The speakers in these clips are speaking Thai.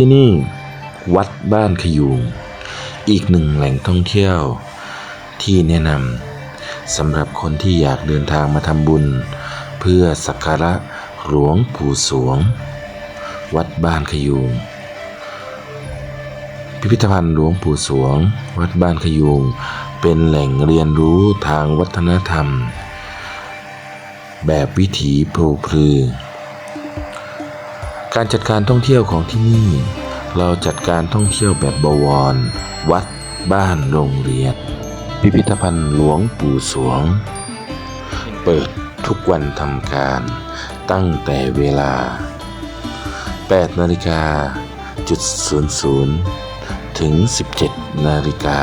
ที่นี่วัดบ้านขยูงอีกหนึ่งแหล่งท่องเที่ยว ที่แนะนำสำหรับคนที่อยากเดินทางมาทำบุญ เพื่อสักการะหลวงปู่สวง วัดบ้านขยูงพิพิธภัณฑ์หลวงปู่สวง วัดบ้านขยูงเป็นแหล่งเรียนรู้ทางวัฒนธรรม แบบวิถีโปรพลือ การจัดการท่องเที่ยวของที่นี่ เราจัดการท่องเที่ยวแบบบวร วัด บ้านโรงเรียน พิพิธภัณฑ์หลวงปู่สวง เปิดทุกวันทำการตั้งแต่เวลา 8 นาฬิกาจุด00 ถึง 17 นาฬิกา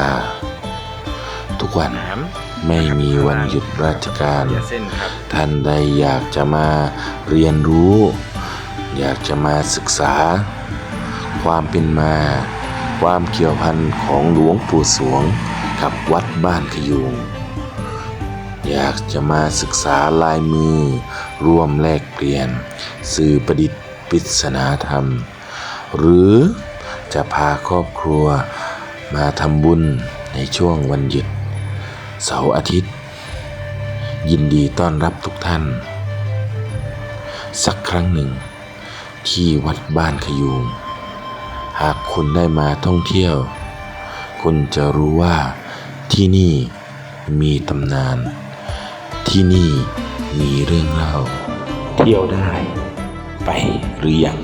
ทุกวันน้ไม่มีวันหยุดราชการำอย่าเส้นครับท่านใดอยากจะมาเรียนรู้ อยากจะมาศึกษา ความเป็นมา ความเกี่ยวพันของหลวงปู่สวงกับวัดบ้านขยุงอยากจะมาศึกษาลายมือ ร่วมแลกเปลี่ยน สื่อประดิษฐ์ปริศนาธรรม หรือจะพาครอบครัวมาทำบุญในช่วงวันหยุด เสาร์อาทิตย์ ยินดีต้อนรับทุกท่าน สักครั้งหนึ่ง ที่วัดบ้านขยูงหากคุณได้มาท่องเที่ยว คุณจะรู้ว่าที่นี่มีตำนาน ที่นี่มีเรื่องเล่า เที่ยวได้ ไปหรือยัง